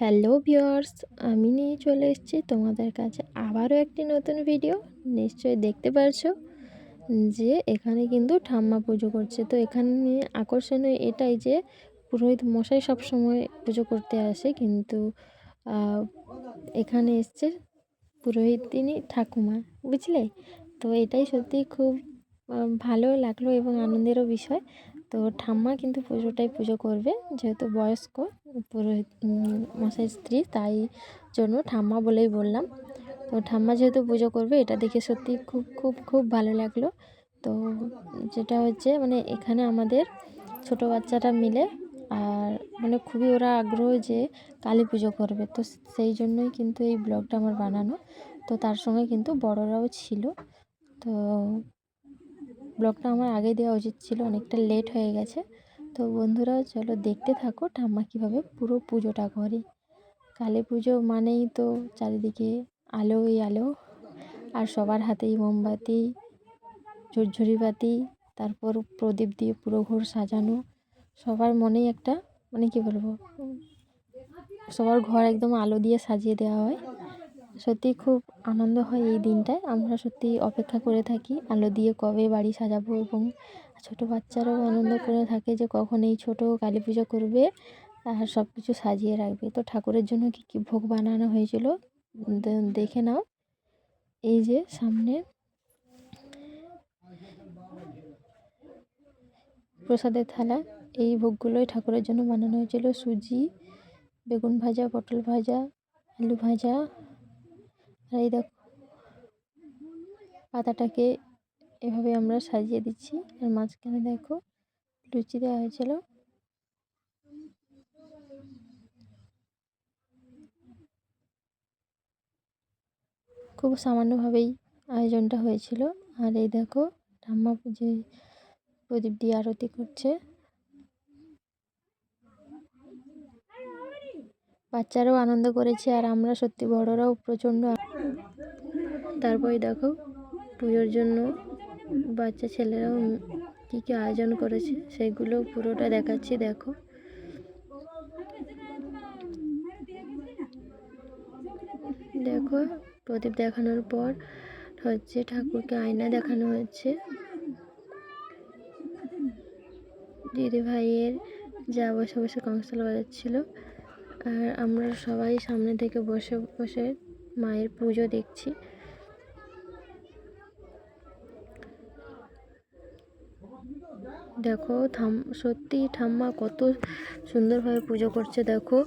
Hello viewers, আমি নিয়ে চলে এসেছি তোমাদের কাছে আবারও একটি নতুন ভিডিও নিশ্চয়ই দেখতে পারছ যে এখানে কিন্তু ঠাম্মা পুজো করছে। তো এখানে আকর্ষণীয় এটাই যে পুরোহিত মশাই সবসময় পুজো করতে আসে, কিন্তু এখানে এসছে পুরোহিত তিনি ঠাকুমা, বুঝলে? তো এটাই সত্যি খুব ভালো লাগল এবং আনন্দেরও বিষয়। তো ঠাম্মা কিন্তু পুজোটাই পুজো করবে, যেহেতু বয়স্ক, পুরোহিত মশাই স্ত্রী, তাই জন্য ঠাম্মা বলেই বললাম। তো ঠাম্মা যেহেতু পুজো করবে, এটা দেখে সত্যি খুব খুব খুব ভালো লাগল। তো যেটা হচ্ছে মানে এখানে আমাদের ছোট বাচ্চারা মিলে, আর মানে খুবই ওরা আগ্রহ যে কালী পুজো করবে। তো সেই জন্যই কিন্তু এই ব্লগটা আমার বানানো। তো তার সঙ্গে কিন্তু বড়রাও ছিল। তো ব্লগটা আমার আগে দেওয়া উচিত ছিল, অনেকটা লেট হয়ে গেছে। তো বন্ধুরা, চলো দেখতে থাকো ঠাম্মা কীভাবে পুরো পুজোটা করে। কালী পুজো মানেই তো চারিদিকে আলোই আলো, আর সবার হাতেই মোমবাতি, ঝুরঝুরি বাতি, তারপর প্রদীপ দিয়ে পুরো ঘর সাজানো। সবার মনেই একটা মানে কি বলব, সবার ঘর একদম আলো দিয়ে সাজিয়ে দেওয়া হয়। সত্যি খুব আনন্দ হয় এই দিনটায়। আমরা সত্যি অপেক্ষা করে থাকি, আলো দিয়ে কবে বাড়ি সাজাবো এবং ছোট বাচ্চারাও আনন্দ করে থাকে যে কখন এই ছোট কালী পুজো করবে আর সব কিছু সাজিয়ে রাখবে। তো ঠাকুরের জন্য কী কী ভোগ বানানো হয়েছিল? দেখে নাও। এই যে সামনে প্রসাদের থালা, এই ভোগগুলোই ঠাকুরের জন্য বানানো হয়েছিল। সুজি, বেগুন ভাজা, পটল ভাজা, আলু ভাজা আর এই দেখো। পাতাটাকে এভাবে আমরা সাজিয়ে দিচ্ছি। আর মাঝখানে দেখো লুচি দেওয়া হয়েছিল। খুব সামান্যভাবেই আয়োজনটা হয়েছিল। আর এই দেখো ঠাম্মা যে প্রদীপ দিয়ে আরতি করছে। বাচ্চারাও আনন্দ করেছে আর আমরা সত্যি বড়রাও প্রচণ্ড তারপরে দেখো পুজোর জন্য বাচ্চা ছেলেরাও কী কী আয়োজন করেছে, সেগুলো পুরোটা দেখাচ্ছি, দেখো। দেখো, প্রদীপ দেখানোর পর হচ্ছে ঠাকুরকে আয়না দেখানো হচ্ছে। দিদি ভাইয়ের যা বসে বসে কংসাল বাজাচ্ছিল, আর আমরা সবাই সামনে থেকে বসে বসে মায়ের পুজো দেখছি। দেখো, থাম, সত্যি ঠাম্মা কত সুন্দরভাবে পুজো করছে, দেখো।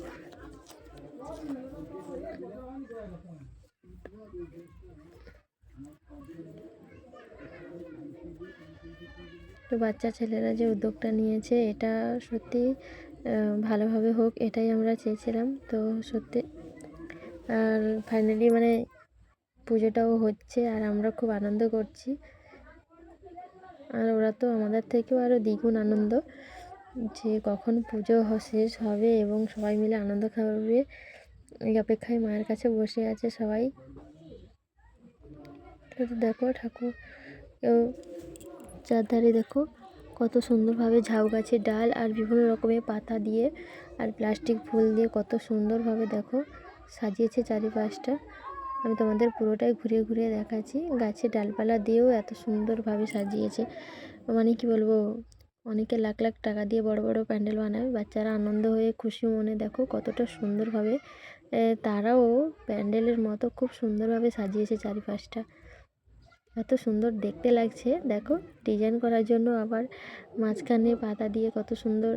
তো বাচ্চা ছেলেরা যে উদ্যোগটা নিয়েছে, এটা সত্যি ভালোভাবে হোক, এটাই আমরা চেয়েছিলাম। তো সত্যি, আর ফাইনালি মানে পুজোটাও হচ্ছে, আর আমরা খুব আনন্দ করছি। আর ওরা তো আমাদের থেকেও আরও দ্বিগুণ আনন্দ যে কখন পুজো শেষ হবে এবং সবাই মিলে আনন্দ খাবে। এই অপেক্ষায় মায়ের কাছে বসে আছে সবাই। দেখো ঠাকুর চারধারে দেখো কত সুন্দরভাবে ঝাউ গাছের ডাল আর বিভিন্ন রকমের পাতা দিয়ে আর প্লাস্টিক ফুল দিয়ে কত সুন্দরভাবে দেখো সাজিয়েছে চারিপাশটা। আমি তোমাদের পুরোটাই ঘুরে ঘুরে দেখাচ্ছি। গাছে ডালপালা দিয়েও এত সুন্দরভাবে সাজিয়েছে। মানে কি বলব, অনেকে লাখ লাখ টাকা দিয়ে বড় বড় প্যান্ডেল বানায়, বাচ্চারা আনন্দ হয়ে খুশি মনে, দেখো কতটা সুন্দরভাবে তারাও প্যান্ডেলের মতো খুব সুন্দরভাবে সাজিয়েছে চারিপাশটা। এত সুন্দর দেখতে লাগছে, দেখো, ডিজাইন করার জন্য আবার মাঝখানে পাতা দিয়ে কত সুন্দর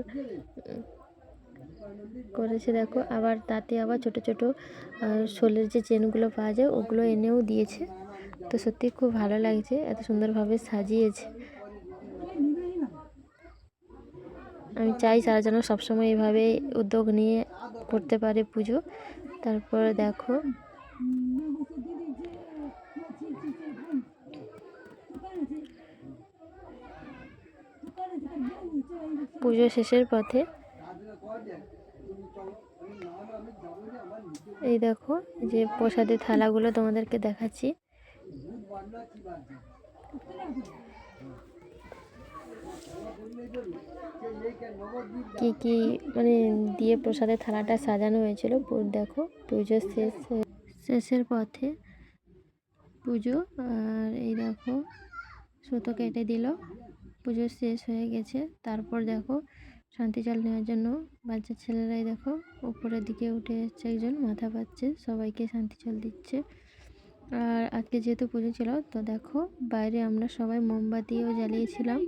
করেছে, দেখো। আবার তাতে আবার ছোট ছোট শোলের যে চেনগুলো পাওয়া যায়, ওগুলো এনেও দিয়েছে। তো সত্যি খুব ভালো লাগছে, এত সুন্দরভাবে সাজিয়েছে। আমি চাই তারা যেন সবসময় এভাবে উদ্যোগ নিয়ে করতে পারে পুজো। তারপরে দেখো। পুজো শেষের পথে এই দেখো যে প্রসাদের থালাগুলো তোমাদেরকে দেখাচ্ছি। কি কি মানে দিয়ে প্রসাদের থালাটা সাজানো হয়েছিল দেখো, পুজো শেষ শেষের পথে পুজো, আর এই দেখো, সুতো কেটে দিল, পুজো শেষ হয়ে গেছে। তারপর দেখো শান্তি জল নেওয়ার জন্য। বাচ্চা ছেলেরাই দেখো, উপরের দিকে উঠে যাচ্ছে একজন, মাথা পাচ্ছে, সবাইকে শান্তি জল দিচ্ছে। আর আজকে যেহেতু পুজো ছিল, তো দেখো, বাইরে আমরা সবাই মোমবাতিও জ্বালিয়েছিলাম।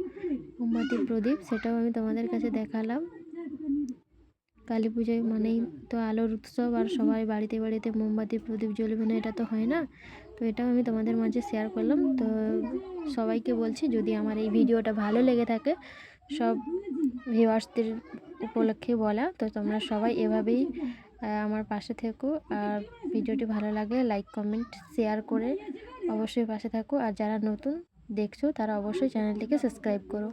মোমবাতির প্রদীপ, সেটাও আমি তোমাদের কাছে দেখালাম। কালী পুজোয় মানেই তো আলোর উৎসব, আর সবাই বাড়িতে বাড়িতে মোমবাতি প্রদীপ জ্বলবে না, এটা তো হয় না। তো এটাও আমি তোমাদের মাঝে শেয়ার করলাম। তো সবাইকে বলছি, যদি আমার এই ভিডিওটা ভালো লেগে থাকে সব ভিউয়ার্সদের উপলক্ষে বলা। তো তোমরা সবাই এভাবেই আমার পাশে থেকো। আর ভিডিওটি ভালো লাগে লাইক কমেন্ট শেয়ার করে অবশ্যই পাশে থাকো। আর যারা নতুন দেখছ, তারা অবশ্যই চ্যানেলটিকে সাবস্ক্রাইব করো।